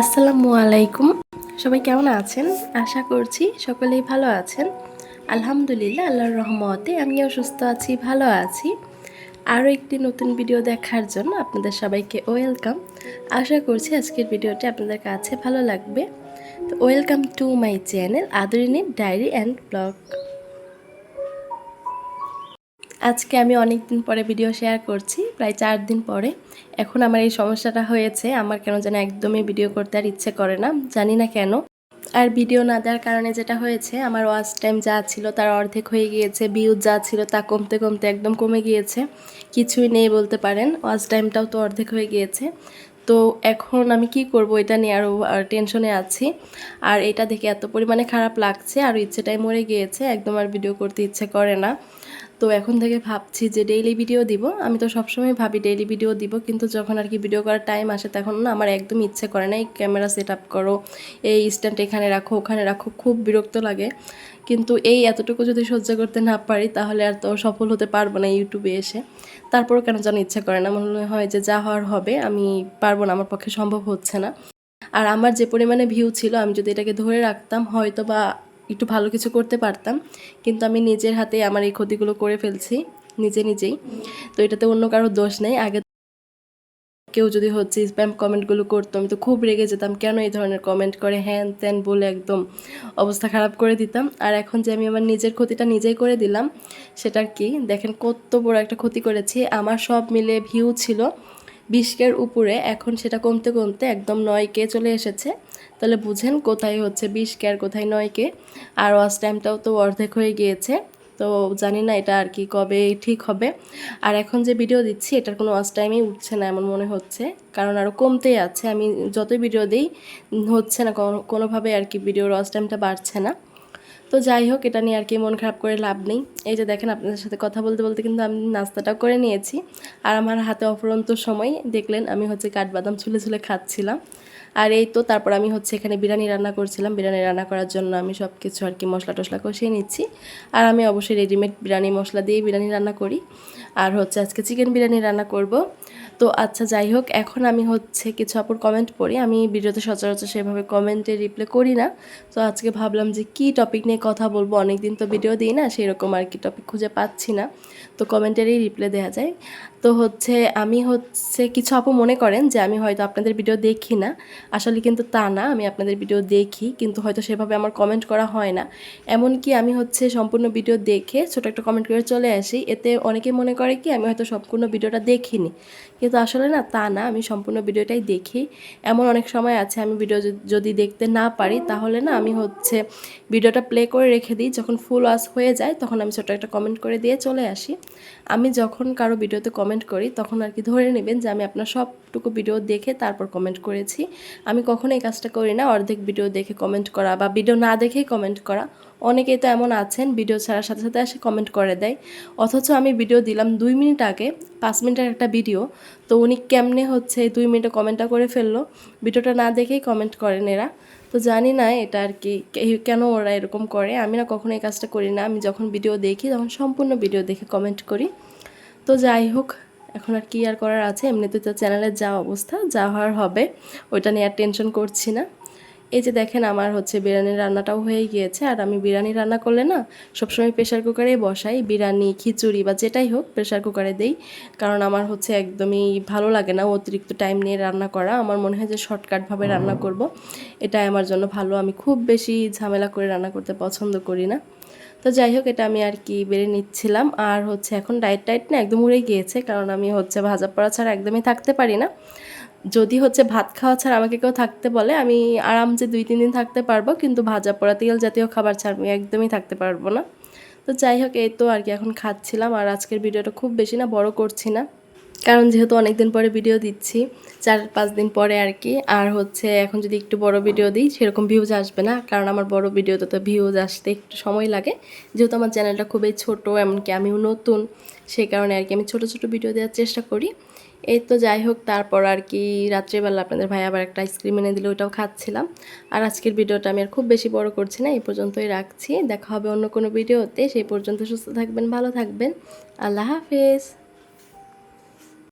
আসসালামু আলাইকুম। সবাই কেমন আছেন? আশা করছি সকলেই ভালো আছেন। আলহামদুলিল্লাহ, আল্লাহর রহমতে আমিও সুস্থ আছি, ভালো আছি। আরও একটি নতুন ভিডিও দেখার জন্য আপনাদের সবাইকে ওয়েলকাম। আশা করছি আজকের ভিডিওটি আপনাদের কাছে ভালো লাগবে। তো ওয়েলকাম টু মাই চ্যানেল আদরিনীর ডায়েরি অ্যান্ড ব্লগ। আজকে আমি অনেক দিন পরে ভিডিও শেয়ার করছি, প্রায় চার দিন পরে। এখন আমার এই সমস্যাটা হয়েছে, আমার কেন যেন একদমই ভিডিও করতে আর ইচ্ছে করে না, জানি না কেন। আর ভিডিও না দেওয়ার কারণে যেটা হয়েছে, আমার ওয়াচ টাইম যা ছিল তার অর্ধেক হয়ে গিয়েছে ভিউজ যা ছিল তা কমতে কমতে একদম কমে গিয়েছে। কিছুই নেই বলতে পারেন ওয়াচ টাইমটাও তো অর্ধেক হয়ে গিয়েছে। তো এখন আমি কি করব এটা নিয়ে আরও টেনশনে আছি। আর এটা দেখে এত পরিমাণে খারাপ লাগছে, আর ইচ্ছেটাই মরে গিয়েছে, একদম আর ভিডিও করতে ইচ্ছে করে না। তো এখন থেকে ভাবছি যে ডেইলি ভিডিও দিব। আমি তো সবসময় ভাবি ডেইলি ভিডিও দিব, কিন্তু যখন আর কি ভিডিও করার টাইম আসে তখন না আমার একদম ইচ্ছে করে না, এই ক্যামেরা সেট আপ করো, এই স্ট্যান্ড এখানে রাখো, ওখানে রাখো, খুব বিরক্ত লাগে। কিন্তু এই এতটুকু যদি সহ্য করতে না পারি, তাহলে আর তো সফল হতে পারব না ইউটিউবে এসে। তারপরও কেন যেন ইচ্ছা করে না, মনে হয় যে যা হওয়ার হবে, আমি পারব না, আমার পক্ষে সম্ভব হচ্ছে না। আর আমার যে পরিমাণে ভিউ ছিল, আমি যদি এটাকে ধরে রাখতাম হয়তো বা একটু ভালো কিছু করতে পারতাম, কিন্তু আমি নিজের হাতে আমার এই ক্ষতিগুলো করে ফেলছি, নিজে নিজেই। তো এটাতে অন্য কারোর দোষ নেই। আগে কেউ যদি হচ্ছে স্প্যাম কমেন্টগুলো করতো, আমি তো খুব রেগে যেতাম, কেন এই ধরনের কমেন্ট করে? হ্যান ত্যান বলে একদম অবস্থা খারাপ করে দিতাম। আর এখন যে আমি আমার নিজের ক্ষতিটা নিজেই করে দিলাম সেটার কি? দেখেন কত বড় একটা ক্ষতি করেছি। আমার সব মিলে ভিউ ছিল বিশকের উপরে এখন সেটা কমতে কমতে একদম নয় কে চলে এসেছে। তাহলে বুঝেন কোথায় হচ্ছে বিশ কে আর কোথায় নয় কে। আর ওয়াচ টাইমটাও তো অর্ধেক হয়ে গিয়েছে। তো জানি না এটা আর কি কবে ঠিক হবে। আর এখন যে ভিডিও দিচ্ছি, এটার কোনো ওয়াচ টাইমই উঠছে না এমন মনে হচ্ছে। কারণ আরও কমতেই আছে। আমি যতই ভিডিও দিই, হচ্ছে না কোনোভাবে আর কি ভিডিওর ওয়াচ টাইমটা বাড়ছে না। তো যাই হোক, এটা নিয়ে আর কি মন খারাপ করে লাভ নেই। এই যে দেখেন, আপনাদের সাথে কথা বলতে বলতে কিন্তু আমি নাস্তাটাও করে নিয়েছি। আর আমার হাতে অফুরন্ত সময়, দেখলেন আমি হচ্ছে কাঠবাদাম ছুলে ছুলে খাচ্ছিলাম। আর এই তো, তারপর আমি হচ্ছে এখানে বিরিয়ানি রান্না করছিলাম। বিরিয়ানি রান্না করার জন্য আমি সব কিছু আর কি মশলা টশলা কষিয়ে নিচ্ছি। আর আমি অবশ্যই রেডিমেড বিরিয়ানি মশলা দিয়ে বিরিয়ানি রান্না করি। আর হচ্ছে আজকে চিকেন বিরিয়ানি রান্না করব। তো আচ্ছা যাই হোক, এখন আমি হচ্ছে কিছু আপুর কমেন্ট পড়ি। আমি ভিডিওতে সচরাচর সেভাবে কমেন্টে রিপ্লাই করি না। তো আজকে ভাবলাম যে কি টপিক নিয়ে কথা বলব? অনেক দিন তো ভিডিও দিই না, সেরকম আর কি টপিক খুঁজে পাচ্ছি না। তো কমেন্টেরই রিপ্লাই দেওয়া যায়। তো হচ্ছে আমি হচ্ছে কিছু আপু মনে করেন যে আমি হয়তো আপনাদের ভিডিও দেখি না। আসলে কিন্তু তা না, আমি আপনাদের ভিডিও দেখি, কিন্তু হয়তো সেভাবে আমার কমেন্ট করা হয় না। এমনকি আমি হচ্ছে সম্পূর্ণ ভিডিও দেখে ছোটো একটা কমেন্ট করে চলে আসি। এতে অনেকে মনে করে কি, আমি হয়তো সম্পূর্ণ ভিডিওটা দেখিনি। কিন্তু আসলে না, তা না, আমি সম্পূর্ণ ভিডিওটাই দেখি। এমন অনেক সময় আছে, আমি ভিডিও যদি দেখতে না পারি, তাহলে না আমি হচ্ছে ভিডিওটা প্লে করে রেখে দিই। যখন ফুল ওয়াশ হয়ে যায়, তখন আমি ছোটো একটা কমেন্ট করে দিয়ে চলে আসি। আমি যখন কারও ভিডিওতে কমেন্ট করি, তখন আর কি ধরে নেবেন যে আমি আপনার সবটুকু ভিডিও দেখে তারপর কমেন্ট করেছি। আমি কখনো এই কাজটা করি না, অর্ধেক ভিডিও দেখে কমেন্ট করা বা ভিডিও না দেখেই কমেন্ট করা। অনেকেই তো এমন আছেন ভিডিও ছাড়ার সাথে সাথে এসে কমেন্ট করে দেয়। অথচ আমি ভিডিও দিলাম দুই মিনিট আগে, পাঁচ মিনিটের একটা ভিডিও তো উনি কেমনে হচ্ছে দুই মিনিটে কমেন্টটা করে ফেলল ভিডিওটা না দেখেই কমেন্ট করেন এরা। তো জানি না এটা আর কি কেন ওরা এরকম করে? আমি না কখনো এই কাজটা করি না। আমি যখন ভিডিও দেখি, তখন সম্পূর্ণ ভিডিও দেখে কমেন্ট করি। তো যাই হোক এখন আর কি আর করার আছে? এমনিতে তো চ্যানেলের যা অবস্থা, যা হওয়ার হবে, ওইটা নিয়ে আর টেনশন করছি না। এই যে দেখেন আমার হচ্ছে বিরিয়ানির রান্নাটাও হয়ে গিয়েছে আর আমি বিরিয়ানি রান্না করলে না সবসময় প্রেশার কুকারে বসাই বিরিয়ানি খিচুড়ি বা যেটাই হোক প্রেশার কুকারে দেই কারণ আমার হচ্ছে একদমই ভালো লাগে না অতিরিক্ত টাইম নিয়ে রান্না করা আমার মনে হয় যে শর্টকাটভাবে রান্না করব এটাই আমার জন্য ভালো আমি খুব বেশি ঝামেলা করে রান্না করতে পছন্দ করি না। তো যাই হোক এটা আমি আর কি বেড়ে নিচ্ছিলাম আর হচ্ছে এখন ডায়েট টাইট না একদম উড়ে গিয়েছে কারণ আমি হচ্ছে ভাজা পড়া ছাড়া একদমই থাকতে পারি না। যদি হচ্ছে ভাত খাওয়া ছাড়া আমাকে কেউ থাকতে বলে, আমি আরামসে দুই, তিন দিন থাকতে পারব, কিন্তু ভাজা পোড়া তেল জাতীয় খাবার ছাড়া আমি একদমই থাকতে পারব না। তো যাই হোক, এই তো আর কি এখন খাচ্ছিলাম, আর আজকের ভিডিওটা খুব বেশি না, বড় করছি না। কারণ যেহেতু অনেক দিন পরে ভিডিও দিচ্ছি, চার, পাঁচ দিন পরে আর কি, আর হচ্ছে এখন যদি একটু বড় ভিডিও দিই, সেরকম ভিউজ আসবে না, কারণ আমার বড় ভিডিওতে তো ভিউজ আসতে একটু সময় লাগে। যেহেতু আমার চ্যানেলটা খুবই ছোট, এমনকি আমিও নতুন সেই কারণে আর কি আমি ছোট ছোট ভিডিও দেওয়ার চেষ্টা করি। এই তো যাই হোক, তারপর আর কি রাত্রেবেলা আপনাদের ভাই আবার একটা আইসক্রিম এনে দিলে, ওটাও খাচ্ছিলাম। আর আজকের ভিডিওটা আমি আর খুব বেশি বড় করছি না, এই পর্যন্তই রাখছি। দেখা হবে অন্য কোনো ভিডিওতে, সেই পর্যন্ত সুস্থ থাকবেন, ভালো থাকবেন। আল্লাহ হাফেজ।